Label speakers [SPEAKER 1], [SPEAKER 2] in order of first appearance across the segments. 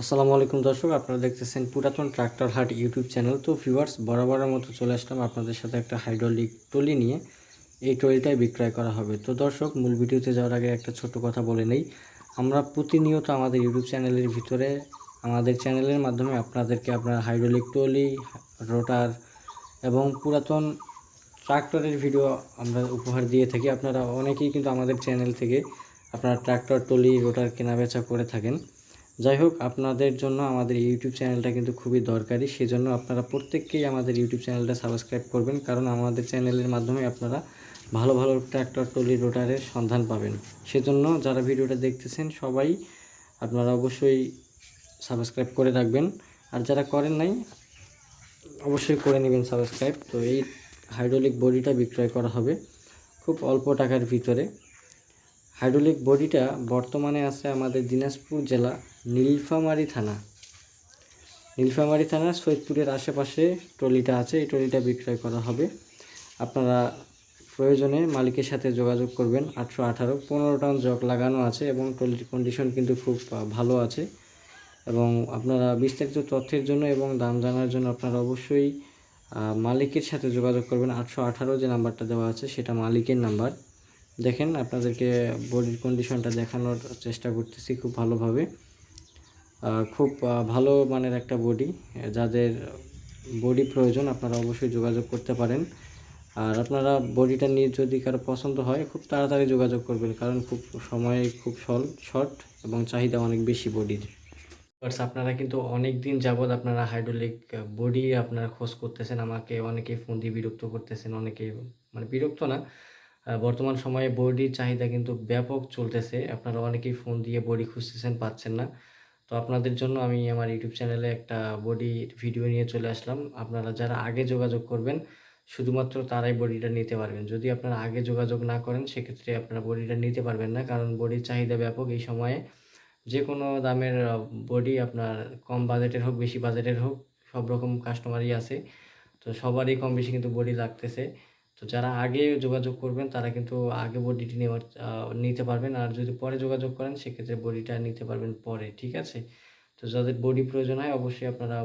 [SPEAKER 1] আসসালামু আলাইকুম দর্শক, আপনারা দেখতেছেন পুরাতন ট্রাক্টর হাট ইউটিউব চ্যানেল। তো ভিউয়ার্স, বরাবরের মতো চলে আসলাম আপনাদের সাথে একটা হাইড্রোলিক টলি নিয়ে। এই টলিটাই বিক্রয় করা হবে। তো দর্শক, মূল ভিডিওতে যাওয়ার আগে একটা ছোট কথা বলে নেই। আমরা প্রতিনিয়ত আমাদের ইউটিউব চ্যানেলের ভিতরে, আমাদের চ্যানেলের মাধ্যমে আপনাদেরকে আপনার হাইড্রোলিক টলি রোটার এবং পুরাতন ট্রাক্টরের ভিডিও আমরা উপহার দিয়ে থাকি। আপনারা অনেকেই কিন্তু আমাদের চ্যানেল থেকে আপনারা ট্রাক্টর টলি রোটার কেনাবেচা করে থাকেন। যাই হোক, আপনাদের জন্য আমাদের ইউটিউব চ্যানেলটা কিন্তু খুবই দরকারি। সেজন্য আপনারা প্রত্যেককেই আমাদের ইউটিউব চ্যানেলটা সাবস্ক্রাইব করবেন, কারণ আমাদের চ্যানেলের মাধ্যমে আপনারা ভালো ভালো ট্র্যাক্টর টলি রোটারের সন্ধান পাবেন। সেজন্য যারা ভিডিওটা দেখতেছেন, সবাই আপনারা অবশ্যই সাবস্ক্রাইব করে রাখবেন। আর যারা করেন নাই, অবশ্যই করে নেবেন সাবস্ক্রাইব তো এই হাইড্রোলিক বডিটা বিক্রয় করা হবে খুব অল্প টাকার ভিতরে। হাইড্রোলিক বডিটা বর্তমানে আছে আমাদের দিনাজপুর জেলা নীলফামারী থানা। নীলফামারী থানা সৈয়দপুরের আশেপাশে ট্রলিটা আছে, এই ট্রলিটা বিক্রয় করা হবে। আপনারা প্রয়োজনে মালিকের সাথে যোগাযোগ করবেন, আটশো আঠারো, পনেরো টন জগ লাগানো আছে এবং ট্রলির কন্ডিশন কিন্তু খুব ভালো আছে। এবং আপনারা বিস্তারিত তথ্যের জন্য এবং দাম জানার জন্য আপনারা অবশ্যই মালিকের সাথে যোগাযোগ করবেন, আটশো আঠারো যে নাম্বারটা দেওয়া আছে সেটা মালিকের নাম্বার। দেখেন আপনাদেরকে বডির কন্ডিশনটা দেখানোর চেষ্টা করতেছি খুব ভালোভাবে। খুব ভালো মানের একটা বডি যাদের বডি প্রয়োজন আপনারা অবশ্যই যোগাযোগ করতে পারেন। আর আপনারা বডিটা নিয়ে যদি কারও পছন্দ হয়, খুব তাড়াতাড়ি যোগাযোগ করবেন, কারণ খুব সময় খুব শর্ট এবং চাহিদা অনেক বেশি বডির বাট আপনারা কিন্তু অনেক দিন যাবৎ আপনারা হাইড্রোলিক বডি আপনারা খোঁজ করতেছেন, আমাকে অনেকেই ফোন দিয়ে বিরক্ত করতেছেন, অনেকে মানে বিরক্ত না। বর্তমান সময়ে বডির চাহিদা কিন্তু ব্যাপক চলতেছে। আপনারা অনেকেই ফোন দিয়ে বডি খুঁজতেছেন, পাচ্ছেন না। তো আপনাদের জন্য আমি আমার ইউটিউব চ্যানেলে একটা বডি ভিডিও নিয়ে চলে আসলাম। আপনারা যারা আগে যোগাযোগ করবেন, শুধুমাত্র তারাই বডিটা নিতে পারবেন। যদি আপনারা আগে যোগাযোগ না করেন, সেক্ষেত্রে আপনারা বডিটা নিতে পারবেন না। কারণ বডির চাহিদা ব্যাপক। এই সময়ে যে কোনো দামের বডি আপনার কম বাজেটের হোক, বেশি বাজেটের হোক, সব রকম কাস্টমারই আছে। তো সবারই কম বেশি কিন্তু বডি লাগতেছে। তো যারা আগে যোগাযোগ করবেন, তারা কিন্তু আগে বডিটি নেওয়ার নিতে পারবেন। আর যদি পরে যোগাযোগ করেন, সেক্ষেত্রে বডিটা নিতে পারবেন পরে, ঠিক আছে? তো যাদের বডি প্রয়োজন হয়, অবশ্যই আপনারা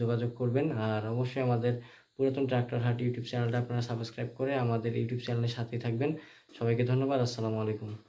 [SPEAKER 1] যোগাযোগ করবেন। আর অবশ্যই আমাদের পুরাতন ট্রাক্টর হাট ইউটিউব চ্যানেলটা আপনারা সাবস্ক্রাইব করে আমাদের ইউটিউব চ্যানেলের সাথেই থাকবেন। সবাইকে ধন্যবাদ। আসসালামু আলাইকুম।